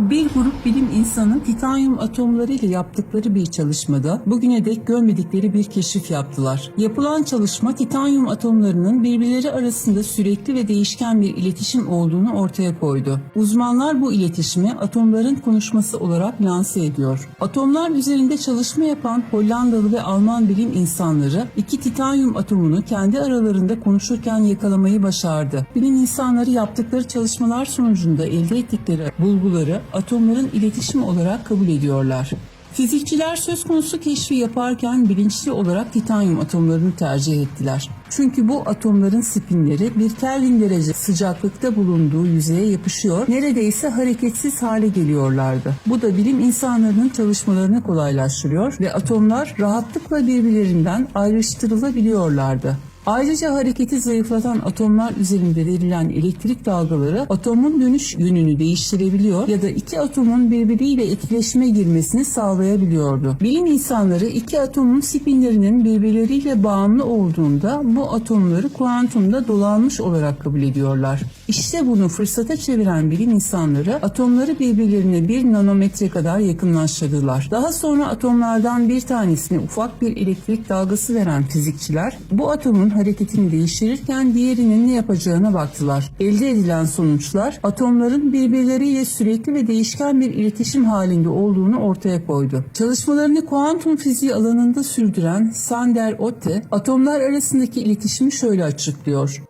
Bir grup bilim insanı titanyum atomları ile yaptıkları bir çalışmada bugüne dek görmedikleri bir keşif yaptılar. Yapılan çalışma titanyum atomlarının birbirleri arasında sürekli ve değişken bir iletişim olduğunu ortaya koydu. Uzmanlar bu iletişimi atomların konuşması olarak lanse ediyor. Atomlar üzerinde çalışma yapan Hollandalı ve Alman bilim insanları iki titanyum atomunu kendi aralarında konuşurken yakalamayı başardı. Bilim insanları yaptıkları çalışmalar sonucunda elde ettikleri bulguları atomların iletişimi olarak kabul ediyorlar. Fizikçiler söz konusu keşfi yaparken bilinçli olarak titanyum atomlarını tercih ettiler. Çünkü bu atomların spinleri bir Kelvin derece sıcaklıkta bulunduğu yüzeye yapışıyor, neredeyse hareketsiz hale geliyorlardı. Bu da bilim insanlarının çalışmalarını kolaylaştırıyor ve atomlar rahatlıkla birbirlerinden ayrıştırılabiliyorlardı. Ayrıca hareketi zayıflatan atomlar üzerinde verilen elektrik dalgaları atomun dönüş yönünü değiştirebiliyor ya da iki atomun birbiriyle etkileşime girmesini sağlayabiliyordu. Bilim insanları iki atomun spinlerinin birbirleriyle bağımlı olduğunda bu atomları kuantumda dolanmış olarak kabul ediyorlar. İşte bunu fırsata çeviren bilim insanları atomları birbirlerine bir nanometre kadar yakınlaştırdılar. Daha sonra atomlardan bir tanesine ufak bir elektrik dalgası veren fizikçiler bu atomun hareketini değiştirirken diğerinin ne yapacağına baktılar. Elde edilen sonuçlar atomların birbirleriyle sürekli ve değişken bir iletişim halinde olduğunu ortaya koydu. Çalışmalarını kuantum fiziği alanında sürdüren Sander Otte, atomlar arasındaki iletişimi şöyle açıklıyor.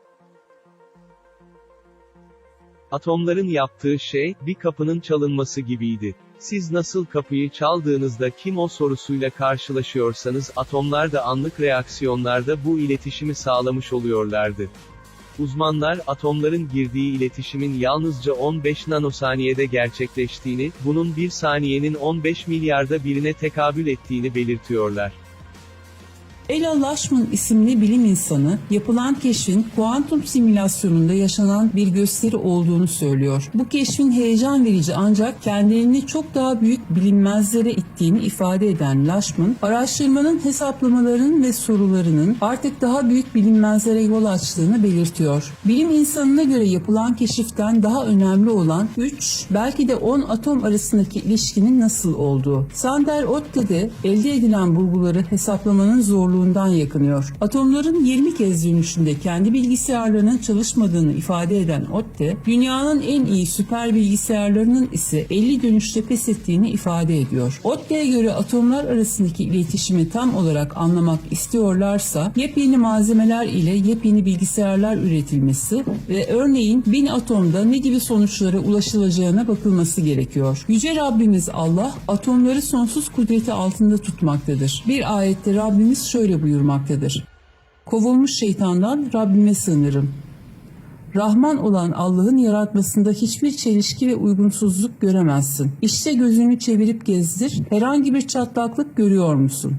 Atomların yaptığı şey, bir kapının çalınması gibiydi. Siz nasıl kapıyı çaldığınızda kim o sorusuyla karşılaşıyorsanız atomlar da anlık reaksiyonlarda bu iletişimi sağlamış oluyorlardı. Uzmanlar atomların girdiği iletişimin yalnızca 15 nanosaniyede gerçekleştiğini, bunun bir saniyenin 15 milyarda birine tekabül ettiğini belirtiyorlar. Ella Lashman isimli bilim insanı yapılan keşfin kuantum simülasyonunda yaşanan bir gösteri olduğunu söylüyor. Bu keşfin heyecan verici ancak kendilerini çok daha büyük bilinmezlere ittiğini ifade eden Lashman, araştırmanın hesaplamalarının ve sorularının artık daha büyük bilinmezlere yol açtığını belirtiyor. Bilim insanına göre yapılan keşiften daha önemli olan 3 belki de 10 atom arasındaki ilişkinin nasıl olduğu. Sander Otte de elde edilen bulguları hesaplamanın zorluğundan yakınıyor. Atomların 20 kez dönüşünde kendi bilgisayarlarının çalışmadığını ifade eden Otte, dünyanın en iyi süper bilgisayarlarının ise 50 dönüşte pes ettiğini ifade ediyor. Otte'ye göre atomlar arasındaki iletişimi tam olarak anlamak istiyorlarsa yepyeni malzemeler ile yepyeni bilgisayarlar üretilmesi ve örneğin 1000 atomda ne gibi sonuçlara ulaşılacağına bakılması gerekiyor. Yüce Rabbimiz Allah atomları sonsuz kudreti altında tutmaktadır. Bir ayette Rabbimiz şöyle buyurmaktadır. Kovulmuş şeytandan Rabbime sığınırım. Rahman olan Allah'ın yaratmasında hiçbir çelişki ve uygunsuzluk göremezsin. İşte gözünü çevirip gezdir, herhangi bir çatlaklık görüyor musun?